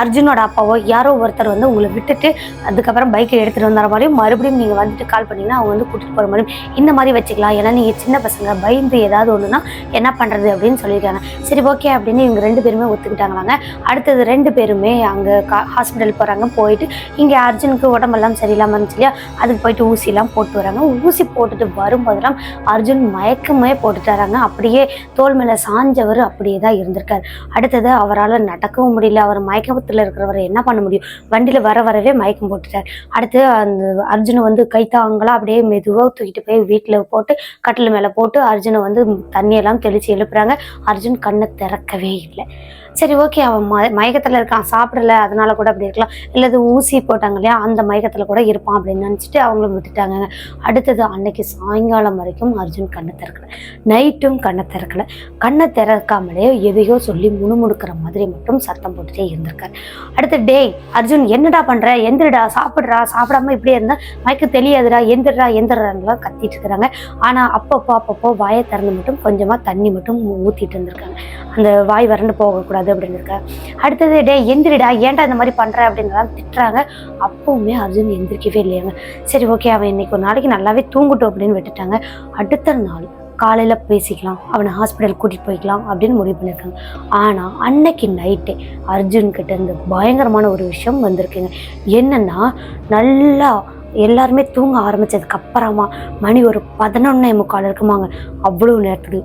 அர்ஜுனோட அப்பாவோ யாரோ ஒருத்தர் வந்து உங்களை விட்டுட்டு அதுக்கப்புறம் பைக்கை எடுத்துகிட்டு வந்த மாதிரியும் மறுபடியும் நீங்கள் வந்துட்டு கால் பண்ணீங்கன்னா அவங்க வந்து கூட்டிகிட்டு போகிற மாதிரியும் இந்த மாதிரி வச்சுக்கலாம். ஏன்னா நீங்கள் சின்ன பசங்க பயந்து ஏதாவது ஒன்றுனா என்ன பண்ணுறது அப்படின்னு சொல்லியிருக்காங்க. சரி ஓகே அப்படின்னு இவங்க ரெண்டு பேருமே ஒத்துக்கிட்டாங்களாங்க. அடுத்தது ரெண்டு பேருமே அங்கே கா ஹாஸ்பிட்டல் போகிறாங்க போயிட்டு இங்கே அர்ஜுனுக்கு உடம்பெல்லாம் சரியில்லாமல் இருந்துச்சு இல்லையா? அதுக்கு போயிட்டு ஊசிலாம் போட்டு வராங்க. ஊசி போட்டுட்டு வரும்போதெல்லாம் அர்ஜுன் அர்ஜுன் மயக்கமே போட்டுட்டாராங்க அப்படியே தோல் மேலே சாஞ்சவர் அப்படியே தான் இருந்திருக்காரு. அடுத்தது அவரால் நடக்கவும் முடியல. அவர் மயக்கத்தில் இருக்கிறவர் என்ன பண்ண முடியும்? வண்டியில் வர வரவே மயக்கம் போட்டுட்டார். அடுத்து அந்த அர்ஜுனை வந்து கைத்தாங்களாம் அப்படியே மெதுவாக தூக்கிட்டு போய் வீட்டில் போட்டு கட்டில் மேலே போட்டு அர்ஜுனை வந்து தண்ணியெல்லாம் தெளித்து எழுப்புறாங்க. அர்ஜுன் கண்ணை திறக்கவே இல்லை. சரி ஓகே அவன் ம மயக்கத்தில் இருக்கான் சாப்பிடல அதனால கூட அப்படி இருக்கலாம். இல்லது ஊசி போட்டாங்க இல்லையா அந்த மயக்கத்தில் கூட இருப்பான் அப்படின்னு நினச்சிட்டு அவங்களும் விட்டுட்டாங்க. அடுத்தது அன்னைக்கு சாயங்காலம் வரைக்கும் அர்ஜுன் கண்ணை திறக்கல. நைட்டும் கண்ணை திறக்கல. கண்ணை திறக்காமலே எதையோ சொல்லி முணுமுணுக்கிற மாதிரி மட்டும் சத்தம் போட்டுட்டே இருந்திருக்காரு. அடுத்து டேய் அர்ஜுன் என்னடா பண்ணுற எந்திரடா சாப்பிட்றா சாப்பிடாம இப்படியே இருந்தால் மயக்க தெரியாதுடா எந்திரடா எந்திரடான்லாம் கத்திட்டு இருக்கிறாங்க. ஆனால் அப்பப்போ அப்பப்போ வாயை திறந்து மட்டும் கொஞ்சமாக தண்ணி மட்டும் ஊற்றிட்டு இருந்திருக்காங்க. அந்த வாய் வறண்டு போகக்கூடாது. அப்படின்னு இருக்கா அடுத்தது டே எந்திரிடா ஏன்டா இந்த மாதிரி பண்ற? அப்படின்றலாம் திட்டுறாங்க. அப்பவுமே அர்ஜுன் எந்திரிக்கவே இல்லையாங்க. சரி ஓகே அவன் இன்னைக்கு ஒரு நாளைக்கு நல்லாவே தூங்கட்டும் அப்படின்னு விட்டுட்டாங்க. அடுத்த நாள் காலையில் பேசிக்கலாம் அவனை ஹாஸ்பிட்டல் கூட்டிகிட்டு போய்க்கலாம் அப்படின்னு முடிவு பண்ணியிருக்காங்க ஆனால் அன்னைக்கு நைட்டே அர்ஜுன்கிட்ட இருந்து பயங்கரமான ஒரு விஷயம் வந்திருக்குங்க. என்னென்னா நல்லா எல்லாருமே தூங்க ஆரம்பித்ததுக்கு அப்புறமா மணி ஒரு பதினொன்னே முக்கால் இருக்குமாங்க. அவ்வளோ நேரத்துக்கு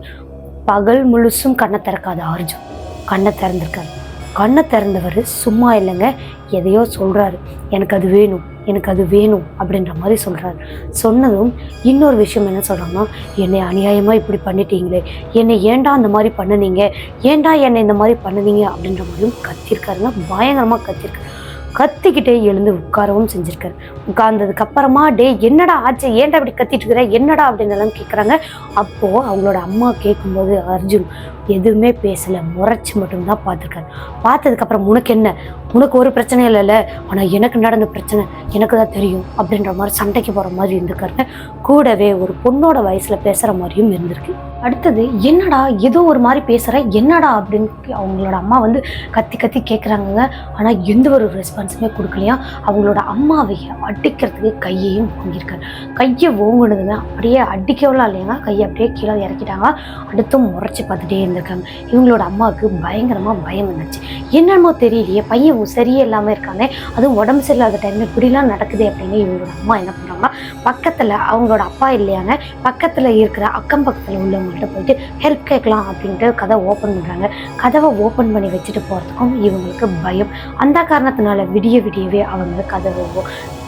பகல் முழுசும் கண்ணை திறக்காத அர்ஜுன். கண்ணை திறந்திருக்காரு. கண்ணை திறந்தவர் சும்மா இல்லைங்க எதையோ சொல்கிறாரு எனக்கு அது வேணும் எனக்கு அது வேணும் அப்படின்ற மாதிரி சொல்கிறாரு சொன்னதும் இன்னொரு விஷயம் என்ன சொல்கிறாங்கன்னா என்னை அநியாயமாக இப்படி பண்ணிட்டீங்களே என்னை ஏன்டா அந்த மாதிரி பண்ணுனீங்க ஏன்டா என்னை இந்த மாதிரி பண்ணுனீங்க? அப்படின்ற மாதிரியும் கத்திருக்காருங்க பயங்கரமாக கத்திருக்காரு. கத்திக்கிட்டே எழுந்து உட்காரவும் செஞ்சிருக்காரு. உட்கார்ந்ததுக்கு அப்புறமா டே என்னடா ஆச்சு? ஏன்டா இப்படி கத்திட்டு இருக்கிற? என்னடா? அப்படின்னு எல்லாம் கேட்குறாங்க அப்போது அவங்களோட அம்மா கேட்கும்போது அர்ஜுன் எதுவுமே பேசலை. முறைச்சி மட்டும்தான் பார்த்துருக்காரு பார்த்ததுக்கப்புறம் உனக்கு என்ன? உனக்கு ஒரு பிரச்சனையும் இல்லைல்ல? ஆனால் எனக்கு நடந்த பிரச்சனை எனக்கு தான் தெரியும் அப்படின்ற மாதிரி சண்டைக்கு போகிற மாதிரி இருந்திருக்காருங்க கூடவே ஒரு பொண்ணோட வயசில் பேசுகிற மாதிரியும் இருந்திருக்கு. அடுத்தது என்னடா ஏதோ ஒரு மாதிரி பேசுகிற என்னடா அப்படின்னு அவங்களோட அம்மா வந்து கத்தி கத்தி கேட்குறாங்க ஆனால் எந்த ஒரு ரெஸ்பான்ஸுமே கொடுக்கலையா? அவங்களோட அம்மாவை அடிக்கிறதுக்கு கையையும் வாங்கியிருக்காரு. கையை ஓங்குனதுங்க. அப்படியே அடிக்கவெல்லாம் இல்லைங்க. கையை அப்படியே கீழே இறக்கிட்டாங்க. அடுத்தும் முறைச்சி பார்த்துட்டே வந்திருக்காங்க. இவங்களோட அம்மாவுக்கு பயங்கரமாக பயம் வந்துச்சு. என்னமோ தெரியலையே பையன் சரியே இல்லாமல் இருக்கானே அதுவும் உடம்பு சரியில்லாத டைமில் இப்படிலாம் நடக்குது அப்படின்னு இவங்களோட அம்மா என்ன பண்ணுறாங்கன்னா பக்கத்தில் அவங்களோட அப்பா இல்லையாங்க பக்கத்தில் இருக்கிற அக்கம் பக்கத்தில் உள்ளவங்கள்ட்ட போயிட்டு ஹெல்ப் கேட்கலாம் அப்படின்ட்டு கதை ஓப்பன் பண்ணுறாங்க கதவை ஓப்பன் பண்ணி வச்சுட்டு போகிறதுக்கும் இவங்களுக்கு பயம். அந்த காரணத்தினால விடிய விடியவே அவங்க கதவை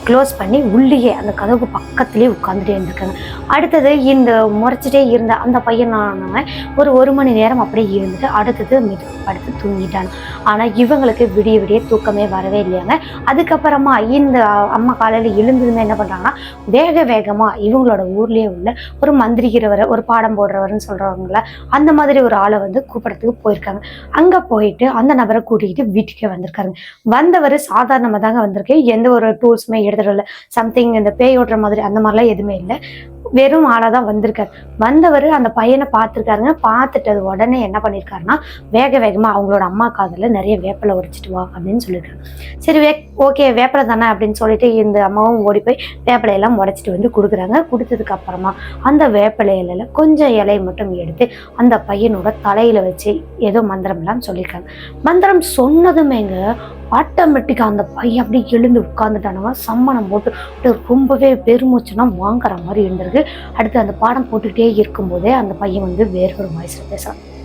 க்ளோஸ் பண்ணி உள்ளேயே அந்த கதவுக்கு பக்கத்துலேயே உட்காந்துட்டே இருந்திருக்காங்க. அடுத்தது இந்த முறைச்சிட்டே இருந்த அந்த பையனானவன் ஒரு ஒரு மணி நேரம் அப்படியே இருந்துட்டு அடுத்தது மிது படுத்து தூங்கிட்டான். ஆனால் இவங்களுக்கு விடிய விடிய தூக்கமே வரவே இல்லையாங்க. அதுக்கப்புறமா இந்த அம்மா காலையில் எழுந்ததுமே என்ன பண்ணுறாங்கன்னா வேக வேகமாக இவங்களோட ஊர்லேயே உள்ள ஒரு மந்திரிக்கிறவர் ஒரு பாடம் போடுறவர்னு சொல்கிறவங்கள அந்த மாதிரி ஒரு ஆளை வந்து கூப்பிடத்துக்கு போயிருக்காங்க. அங்கே போயிட்டு அந்த நபரை கூட்டிகிட்டு வீட்டுக்கே வந்திருக்காருங்க. வந்தவர் சாதாரணமாக தாங்க வந்திருக்கு. எந்த ஒரு டூல்ஸுமே எடுத்துகிட்டு சம்திங் இந்த பேய் ஓட்டுற மாதிரி அந்த மாதிரிலாம் எதுவுமே இல்லை. வெறும் ஆளாக தான் வந்திருக்காரு. வந்தவர் அந்த பையனை பார்த்துருக்காருங்க. பார்த்துட்டது உடனே என்ன பண்ணியிருக்காருன்னா வேக வேகமாக அவங்களோட அம்மா காதில் நிறைய வேப்பிலை உடைச்சிட்டு வா அப்படின்னு சொல்லியிருக்காரு சரி வே ஓகே வேப்பிலை தானே அப்படின்னு சொல்லிட்டு இந்த அம்மாவும் ஓடி போய் வேப்பிலையெல்லாம் உடைச்சிட்டு வந்து கொடுக்குறாங்க. கொடுத்ததுக்கு அப்புறமா அந்த வேப்பிலையில கொஞ்சம் இலையை மட்டும் எடுத்து அந்த பையனோட தலையில வச்சு ஏதோ மந்திரம்லாம் சொல்லியிருக்காங்க மந்திரம் சொன்னதுமேங்க ஆட்டோமேட்டிக்காக அந்த பையன் அப்படியே எழுந்து உட்காந்துட்டானவன் சம்மணம் போட்டு அப்படியே ரொம்பவே பெருமூச்சுனா வாங்குற மாதிரி இருந்திருக்கு. அடுத்து அந்த பாடம் போட்டுக்கிட்டே இருக்கும்போதே அந்த பையன் வந்து வேறொரு வாய்ஸில் பேசுகிறான்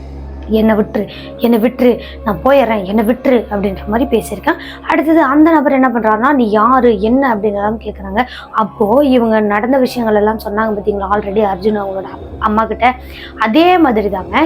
என்னை விட்டுரு என்னை விட்டுரு நான் போயிடுறேன் என்னை விட்டுரு அப்படின்ற மாதிரி பேசியிருக்கேன். அடுத்தது அந்த நபர் என்ன பண்ணுறாருன்னா நீ யார் என்ன அப்படின்னலாம் கேட்குறாங்க அப்போது இவங்க நடந்த விஷயங்கள் எல்லாம் சொன்னாங்க பார்த்தீங்களா ஆல்ரெடி அர்ஜுன் அவங்களோட அம்மா கிட்ட. அதே மாதிரி தாங்க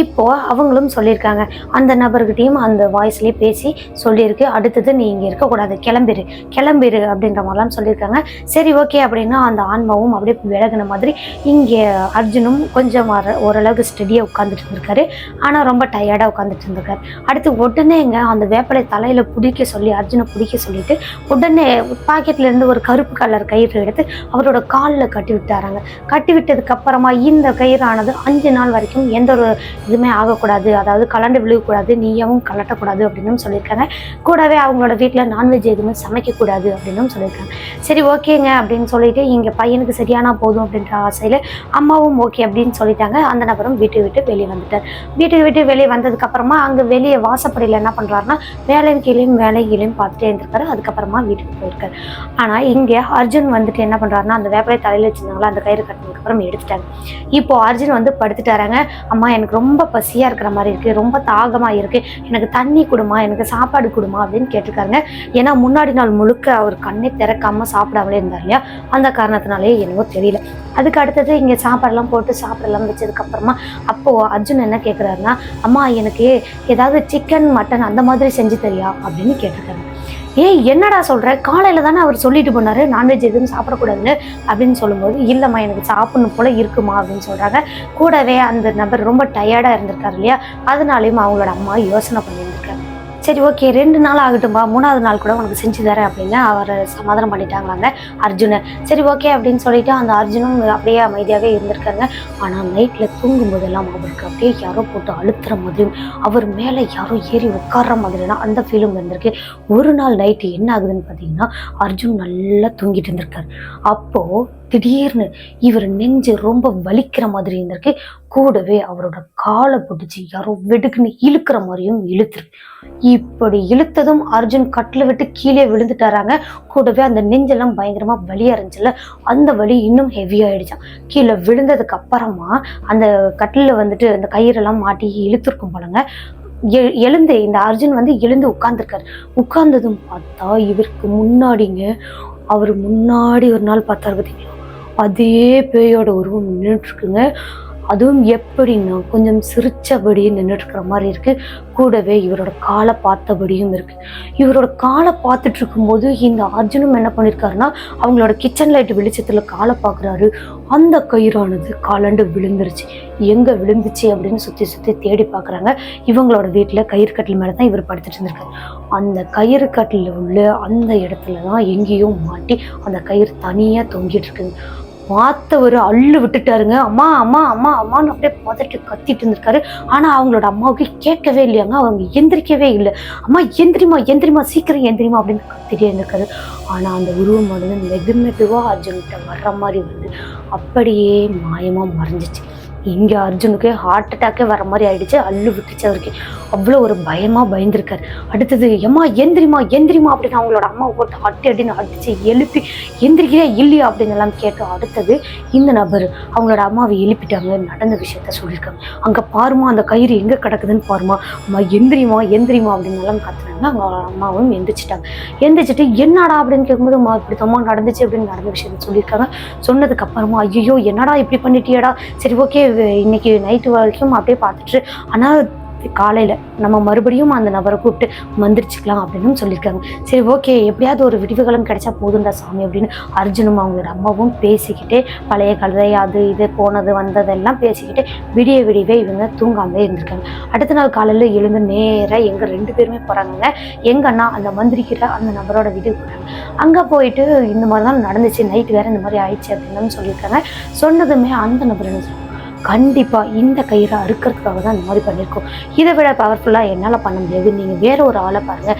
இப்போது அவங்களும் சொல்லியிருக்காங்க. அந்த நபர்கிட்டையும் அந்த வாய்ஸ்லேயே பேசி சொல்லியிருக்கு. அடுத்தது நீ இங்கே இருக்கக்கூடாது கிளம்பிரு கிளம்பிரு அப்படின்ற மாதிரிலாம் சொல்லியிருக்காங்க. சரி ஓகே அப்படின்னா அந்த ஆன்மாவும் அப்படியே விலகின மாதிரி இங்கே அர்ஜுனும் கொஞ்சம் வர ஓரளவுக்கு ஸ்டெடியாக உட்காந்துட்டு இருந்திருக்காரு. ஆனால் ரொம்ப டயர்டாக உட்காந்துட்டு இருந்திருக்காரு. அடுத்து உடனேங்க அந்த வேப்பிலை தலையில் பிடிக்க சொல்லி அர்ஜுனை பிடிக்க சொல்லிட்டு உடனே பாக்கெட்ல இருந்து ஒரு கருப்பு கலர் கயிறு எடுத்து அவரோட காலில் கட்டி விட்டாராங்க. கட்டி விட்டதுக்கப்புறமா இந்த கயிறானது அஞ்சு நாள் வரைக்கும் எந்த ஒரு இதுவுமே ஆகக்கூடாது. அதாவது கலண்டு விழுகக்கூடாது நீயவும் கலட்டக்கூடாது அப்படின்னு சொல்லியிருக்காங்க. கூடவே அவங்களோட வீட்டில் நான்வெஜ் எதுவுமே சமைக்கக்கூடாது அப்படின்னு சொல்லியிருக்காங்க. சரி ஓகேங்க அப்படின்னு சொல்லிட்டு இங்கே பையனுக்கு சரியானா போதும் அப்படின்ற ஆசையில் அம்மாவும் ஓகே அப்படின்னு சொல்லிட்டாங்க. அந்த நபரும் வீட்டை விட்டு வெளியே வந்துட்டார். வீட்டுக்கு விட்டு வெளியே வந்ததுக்கு அப்புறமா அங்கே வெளியே வாசப்படியில் என்ன பண்ணுறாருன்னா வேலையும் கீழையும் வேலை கீழையும் பார்த்துட்டே இருந்திருக்காரு. அதுக்கப்புறமா வீட்டுக்கு போயிருக்காரு. ஆனால் இங்கே அர்ஜுன் வந்துட்டு என்ன பண்ணுறாருன்னா அந்த வேப்பலை தலையில் வச்சிருந்தாங்களா அந்த கயிறு கட்டினதுக்கு அப்புறம் எடுத்துட்டாங்க இப்போ அர்ஜுன் வந்து படுத்துட்டாராங்க. அம்மா எனக்கு ரொம்ப பசியாக இருக்கிற மாதிரி இருக்குது ரொம்ப தாகமாக இருக்குது எனக்கு தண்ணி கொடுமா எனக்கு சாப்பாடு கொடுமா அப்படின்னு கேட்டிருக்காருங்க. ஏன்னா முன்னாடி நாள் முழுக்க அவர் கண்ணை திறக்காம சாப்பிடாமலே இருந்தார் இல்லையா? அந்த காரணத்தினாலே என்னவோ தெரியல. அதுக்கு அடுத்தது இங்கே சாப்பாடெல்லாம் போட்டு சாப்பிடலாம் வச்சதுக்கப்புறமா அப்போது அர்ஜுன் என்ன கேட்குறாருன்னா அம்மா எனக்கு ஏதாவது சிக்கன் மட்டன் அந்த மாதிரி செஞ்சு தரியா? அப்படின்னு கேட்டிருக்காங்க ஏய் என்னடா சொல்கிற காலையில் தானே அவர் சொல்லிட்டு போனார் நான்வெஜ் எதுவும் சாப்பிடக்கூடாதுன்னு? அப்படின்னு சொல்லும்போது இல்லைம்மா எனக்கு சாப்பிடணும் போல இருக்குமா? அப்படின்னு சொல்கிறாங்க கூடவே அந்த நபர் ரொம்ப டயர்டாக இருந்திருக்காரு இல்லையா? அதனாலையும் அவங்களோட அம்மா யோசனை பண்ணியிருந்திருக்காங்க சரி ஓகே ரெண்டு நாள் ஆகட்டும்பா. மூணாவது நாள் கூட உனக்கு செஞ்சு தரேன் அப்படின்னு அவர் சமாதானம் பண்ணிட்டாங்களாங்க அர்ஜுனை. சரி ஓகே அப்படின்னு சொல்லிட்டு அந்த அர்ஜுனும் அப்படியே அமைதியாகவே இருந்திருக்காங்க. ஆனால் நைட்டில் தூங்கும்போதெல்லாம் அவருக்கு அப்படியே யாரோ போட்டு அழுத்துற மாதிரியும் அவர் மேலே யாரோ ஏறி உட்கார்ற மாதிரிலாம் அந்த ஃபீலும் வந்திருக்கு. ஒரு நாள் நைட்டு என்ன ஆகுதுன்னு பார்த்தீங்கன்னா அர்ஜுன் நல்லா தூங்கிட்டு இருந்திருக்காரு. அப்போது திடீர்னு இவர் நெஞ்சு ரொம்ப வலிக்கிற மாதிரி இருந்திருக்கு. கூடவே அவரோட காலை பிடிச்சி யாரோ வெடுக்குன்னு இழுக்கிற மாதிரியும் இழுத்துரு. இப்படி இழுத்ததும் அர்ஜுன் கட்டில் விட்டு கீழே விழுந்துட்டாராங்க. கூடவே அந்த நெஞ்செல்லாம் பயங்கரமாக வலியாக இருந்துச்சுல்ல அந்த வலி இன்னும் ஹெவியாயிடுச்சான் கீழே விழுந்ததுக்கு அப்புறமா அந்த கட்டிலில் வந்துட்டு அந்த கயிறெல்லாம் மாட்டி இழுத்துருக்கும் போலங்க. எ- எழுந்து இந்த அர்ஜுன் வந்து எழுந்து உட்கார்ந்துருக்காரு. உட்கார்ந்ததும் பார்த்தா இவருக்கு முன்னாடிங்க அவர் முன்னாடி ஒரு நாள் பார்த்தாரு பார்த்தீங்களா அதே பேயோட உருவம் நின்றுட்டு இருக்குங்க அதுவும் எப்படின்னா கொஞ்சம் சிரிச்சபடி நின்றுட்டு இருக்கிற மாதிரி இருக்கு. கூடவே இவரோட காலை பார்த்தபடியும் இருக்கு. இவரோட காலை பார்த்துட்டு இருக்கும்போது இந்த அர்ஜுனும் என்ன பண்ணியிருக்காருன்னா அவங்களோட கிச்சன் லைட் வெளிச்சத்துல காலை பார்க்குறாரு. அந்த கயிறானது காலண்டு விழுந்துருச்சு. எங்க விழுந்துச்சு அப்படின்னு சுத்தி சுத்தி தேடி பார்க்குறாங்க. இவங்களோட வீட்டுல கயிறு கட்டில் மேலே தான் இவர் படுத்துட்டு இருந்திருக்காரு. அந்த கயிறு கட்டில் உள்ள அந்த இடத்துல தான் எங்கேயும் மாட்டி அந்த கயிறு தனியா தொங்கிட்டு இருக்குங்க. பார்த்தவர் அள்ளு விட்டுட்டாருங்க. அம்மா அம்மா அம்மா அம்மான்னு அப்படியே பதட்டு கத்திட்டு இருந்திருக்காரு. ஆனால் அவங்களோட அம்மாவுக்கு கேட்கவே இல்லையாங்க. அவங்க எந்திரிக்கவே இல்லை. அம்மா எந்திரிமா எந்திரிமா சீக்கிரம் எந்திரிமா அப்படின்னு கத்திட்டே இருந்திருக்காரு. ஆனால் அந்த உருவம் வந்து மெது அர்ஜுன்கிட்ட வர்ற மாதிரி வந்து அப்படியே மாயமாக மறைஞ்சிச்சு. இங்கே அர்ஜுனுக்கு ஹார்ட் அட்டாக்கே வர மாதிரி ஆயிடுச்சு அள்ளு விட்டுச்சு அவருக்கு. அவ்வளோ ஒரு பயமாக பயந்துருக்காரு. அடுத்தது எம்மா எந்திரிமா எந்திரிமா அப்படின்னு அவங்களோட அம்மா போட்டு அட்டி அடின்னு அடிச்சு எழுப்பி எந்திரிக்கிறே இல்லையா? அப்படின்னு எல்லாம் கேட்டோம் அடுத்தது இந்த நபர் அவங்களோட அம்மாவை எழுப்பிட்டாங்க நடந்த விஷயத்த சொல்லியிருக்காங்க. அங்கே பாருமா அந்த கயிறு எங்கே கிடக்குதுன்னு பாருமா அம்மா எந்திரிமா எந்திரிமா அப்படின்னு எல்லாம் கத்துனாங்க. அவங்களோட அம்மாவும் எந்திரிச்சிட்டாங்க. எந்திரிச்சிட்டு என்னடா? அப்படின்னு கேட்கும்போது அம்மா இப்படி தம்மா நடந்துச்சு அப்படின்னு நடந்த விஷயத்த சொல்லியிருக்காங்க. சொன்னதுக்கப்புறமா ஐயோ என்னடா இப்படி பண்ணிட்டியடா? சரி ஓகே இன்னைக்கு நைட்டு வரைக்கும் அப்படியே பார்த்துட்டு ஆனால் காலையில் நம்ம மறுபடியும் அந்த நபரை கூப்பிட்டு மந்திரிச்சுக்கலாம் அப்படின்னு சொல்லியிருக்காங்க. சரி ஓகே எப்படியாவது ஒரு விடிவுகளும் கிடைச்சா போதுண்டா சாமி அப்படின்னு அர்ஜுனும் அவங்களோட அம்மாவும் பேசிக்கிட்டே பழைய கதை அது இது போனது வந்ததெல்லாம் பேசிக்கிட்டு விடிய விடியவே இவங்க தூங்காமலே இருந்திருக்காங்க. அடுத்த நாள் காலையில் எழுந்து நேராக எங்கள் ரெண்டு பேருமே போகிறாங்க எங்கன்னா அண்ணா அந்த மந்திரிக்கிற அந்த நபரோட வீட்டுக்கு போகிறாங்க அங்கே போயிட்டு இந்த மாதிரி தான் நடந்துச்சு நைட் வேறு இந்த மாதிரி ஆயிடுச்சு அப்படின்னு சொல்லியிருக்காங்க. சொன்னதுமே அந்த நபர் என்ன கண்டிப்பாக கண்டிப்பா இந்த கயிறை அறுக்கிறதுக்காக தான் இந்த மாதிரி பண்ணியிருக்கோம். இதை விட பவர்ஃபுல்லாக என்னால் பண்ண முடியாது. நீங்கள் வேற ஒரு ஆளை பாருங்க.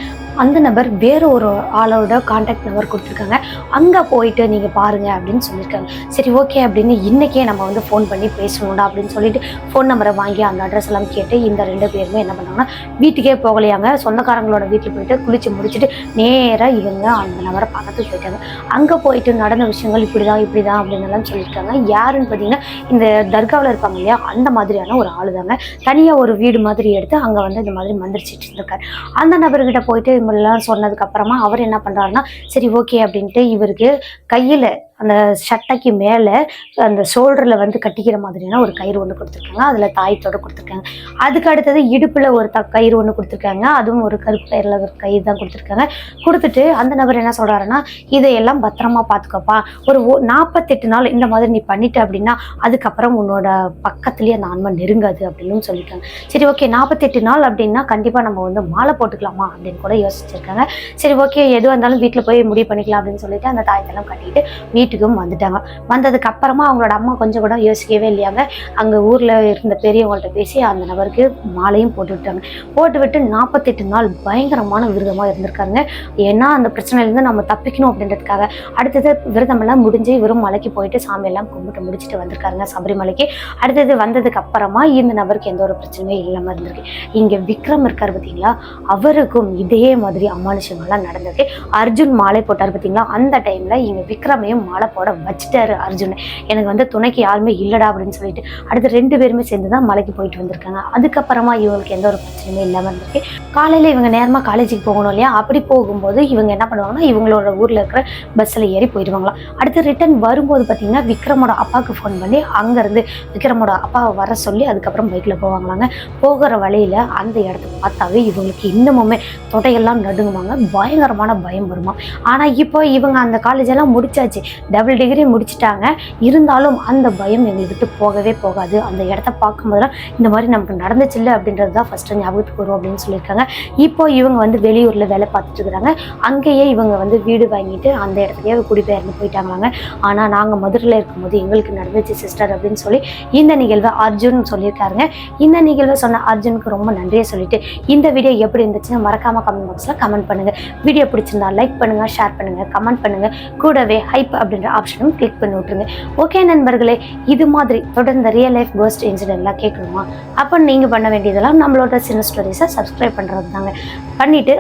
அந்த நபர் வேற ஒரு ஆளோட காண்டாக்ட் நம்பர் கொடுத்துருக்காங்க. அங்கே போயிட்டு நீங்கள் பாருங்கள் அப்படின்னு சொல்லியிருக்காங்க. சரி ஓகே அப்படின்னு இன்றைக்கே நம்ம வந்து ஃபோன் பண்ணி பேசணும்டா அப்படின்னு சொல்லிட்டு ஃபோன் நம்பரை வாங்கி அந்த அட்ரஸ் எல்லாம் கேட்டு இந்த ரெண்டு பேருமே என்ன பண்ணாங்கன்னா வீட்டுக்கே போகலையாங்க. சொந்தக்காரங்களோட வீட்டில் போயிட்டு குளிச்சு முடிச்சுட்டு நேராக இவங்க அந்த நபரை பக்கத்துக்கு போயிட்டாங்க. அங்கே போயிட்டு நடந்த விஷயங்கள் இப்படி தான் இப்படி தான் அப்படின்னு எல்லாம் சொல்லியிருக்காங்க. யாருன்னு பார்த்தீங்கன்னா இந்த தர்காவில் இருப்பாங்க இல்லையா அந்த மாதிரியான ஒரு ஆளுதாங்க. தனியாக ஒரு வீடு மாதிரி எடுத்து அங்கே வந்து இந்த மாதிரி மந்திரிச்சிட்டு இருந்திருக்காரு. அந்த நபர்கிட்ட போயிட்டு இது சொன்னதுக்கப்புறமா சொன்னதுக்கு அப்புறமா அவர் என்ன பண்ணுறாருன்னா சரி ஓகே அப்படின்ட்டு இவருக்கு கையில் அந்த சட்டைக்கு மேலே அந்த ஷோல்டரில் வந்து கட்டிக்கிற மாதிரியான ஒரு கயிறு ஒன்று கொடுத்துருக்காங்க. அதில் தாயத்தோட கொடுத்துருக்காங்க. அதுக்கு அடுத்தது இடுப்பில் ஒரு த கயிறு ஒன்று கொடுத்துருக்காங்க. அதுவும் ஒரு கருப்பு கயிறில் ஒரு கயிறு தான் கொடுத்துருக்காங்க. கொடுத்துட்டு அந்த நபர் என்ன சொல்கிறாருன்னா இதையெல்லாம் பத்திரமா பார்த்துக்கோப்பா ஒரு ஓ- நாற்பத்தெட்டு நாள் இந்த மாதிரி நீ பண்ணிட்ட அப்படின்னா அதுக்கப்புறம் உன்னோட பக்கத்துலேயே அந்த ஆன்மா நெருங்காது அப்படின்னு சொல்லியிருக்காங்க சரி ஓகே. நாற்பத்தெட்டு நாள் அப்படின்னா கண்டிப்பாக நம்ம வந்து மாலை போட்டுக்கலாமா அப்படின்னு கூட யோசிச்சிருக்காங்க. சரி ஓகே. எதுவாக இருந்தாலும் வீட்டில் போய் முடிவு பண்ணிக்கலாம் அப்படின்னு சொல்லிட்டு அந்த தாயத்தெல்லாம் கட்டிட்டு வீட்டுக்கும் வந்துட்டாங்க. வந்ததுக்கு அப்புறமா அவங்களோட அம்மா கொஞ்சம் கூட யோசிக்கவே இல்லையாங்க. அங்கே ஊரில் இருந்த பெரியவங்கள்ட்ட பேசி அந்த நபருக்கு மாலையும் போட்டு விட்டாங்க. போட்டு விட்டு நாற்பத்தெட்டு நாள் பயங்கரமான விரதமாக இருந்திருக்காங்க. ஏன்னா அந்த பிரச்சனையிலேருந்து நம்ம தப்பிக்கணும் அப்படின்றதுக்காக. அடுத்தது விரதமெல்லாம் முடிஞ்சு வெறும் மலைக்கு போயிட்டு சாமியெல்லாம் கும்பிட்டு முடிச்சுட்டு வந்திருக்காருங்க சபரிமலைக்கு. அடுத்தது வந்ததுக்கு அப்புறமா இந்த நபருக்கு எந்த ஒரு பிரச்சனையும் இல்லாமல் இருந்திருக்கு. இங்கே விக்ரம் இருக்கார் பார்த்தீங்களா அவருக்கும் இதே மாதிரி அமானுஷங்கள்லாம் நடந்திருக்கு. அர்ஜுன் மாலை போட்டார் பார்த்தீங்களா அந்த டைமில் இங்கே விக்ரமையும் மாலை போட வச்சுட்டாரு அர்ஜுன். எனக்கு வந்து துணைக்கு யாருமே இல்லடா அப்படின்னு சொல்லிட்டு அடுத்து ரெண்டு பேருமே சேர்ந்து தான் மலைக்கு போயிட்டு வந்திருக்காங்க. அதுக்கப்புறமா இவங்களுக்கு எந்த ஒரு பிரச்சனையுமே இல்லாமல் இருந்திருக்கு காலையில் இவங்க நேரமாக காலேஜுக்கு போகணும் இல்லையா? அப்படி போகும்போது இவங்க என்ன பண்ணுவாங்கன்னா இவங்களோட ஊரில் இருக்கிற பஸ்ஸில் ஏறி போயிடுவாங்களாம். அடுத்து ரிட்டர்ன் வரும்போது பார்த்தீங்கன்னா விக்ரமோட அப்பாவுக்கு ஃபோன் பண்ணி அங்கேருந்து விக்ரமோட அப்பாவை வர சொல்லி அதுக்கப்புறம் பைக்கில் போவாங்களாங்க. போகிற வழியில் அந்த இடத்த பார்த்தாவே இவங்களுக்கு இன்னமுமே தொடையெல்லாம் நடுங்குவாங்க. பயங்கரமான பயம் வருமா ஆனால் இப்போ இவங்க அந்த காலேஜ் எல்லாம் முடிச்சாச்சு. டபுள் டிகிரி முடிச்சிட்டாங்க. இருந்தாலும் அந்த பயம் எங்களை விட்டு போகவே போகாது. அந்த இடத்த பார்க்கும்போதெல்லாம் இந்த மாதிரி நமக்கு நடந்துச்சு இல்லை அப்படின்றது தான் ஃபஸ்ட்டு ஞாபகத்துக்கு வரும் அப்படின்னு சொல்லியிருக்காங்க. இப்போ இவங்க வந்து வெளியூரில் வேலை பார்த்துட்டு இருக்கிறாங்க. அங்கேயே இவங்க வந்து வீடு வாங்கிட்டு அந்த இடத்துலயே குடிபெயர்ந்து போயிட்டாங்களாங்க. ஆனால் நாங்கள் மதுரையில் இருக்கும்போது எங்களுக்கு நடந்துச்சு சிஸ்டர் அப்படின்னு சொல்லி இந்த நிகழ்வை அர்ஜுன் சொல்லியிருக்காருங்க. இந்த நிகழ்வை சொன்ன அர்ஜுனுக்கு ரொம்ப நன்றியை சொல்லிட்டு இந்த வீடியோ எப்படி இருந்துச்சுன்னு மறக்காம கமெண்ட் பாக்ஸில் கமெண்ட் பண்ணுங்க. வீடியோ பிடிச்சிருந்தா லைக் பண்ணுங்க ஷேர் பண்ணுங்கள் கமெண்ட் பண்ணுங்க. கூடவே ஹைப் அப்படின்ற ஆப்ஷனும் கிளிக் பண்ணி விட்டுருங்க. ஓகே நண்பர்களே இது மாதிரி தொடர்ந்து ரியல் லைஃப் கோஸ்ட் இன்சிடென்ட்லாம் கேட்கணுமா? அப்போ நீங்கள் பண்ண வேண்டியதெல்லாம் நம்மளோட சின்ன ஸ்டோரிஸை சப்ஸ்கிரைப் பண்ணுறது தாங்க. பண்ணிவிட்டு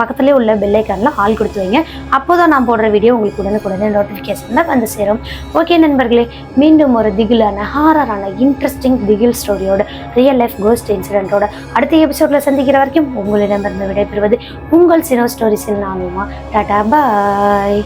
பக்கத்துலேயே உள்ள பெல்லைக்கானில் ஆள் கொடுத்து வைங்க. அப்போ தான் நான் போடுற வீடியோ உங்களுக்கு உடனுக்குடனே நோட்டிஃபிகேஷனில் வந்து சேரும். ஓகே நண்பர்களே மீண்டும் ஒரு திகிலான ஹாரரான இன்ட்ரெஸ்டிங் திகில் ஸ்டோரியோட ரியல் லைஃப் கோஸ்ட் இன்சிடென்ட்டோட அடுத்த எபிசோடில் சந்திக்கிற வரைக்கும் உங்களிடமிருந்து விடைபெறுவது உங்கள் சினோ ஸ்டோரிஸில் நானுமா டாடா பாய்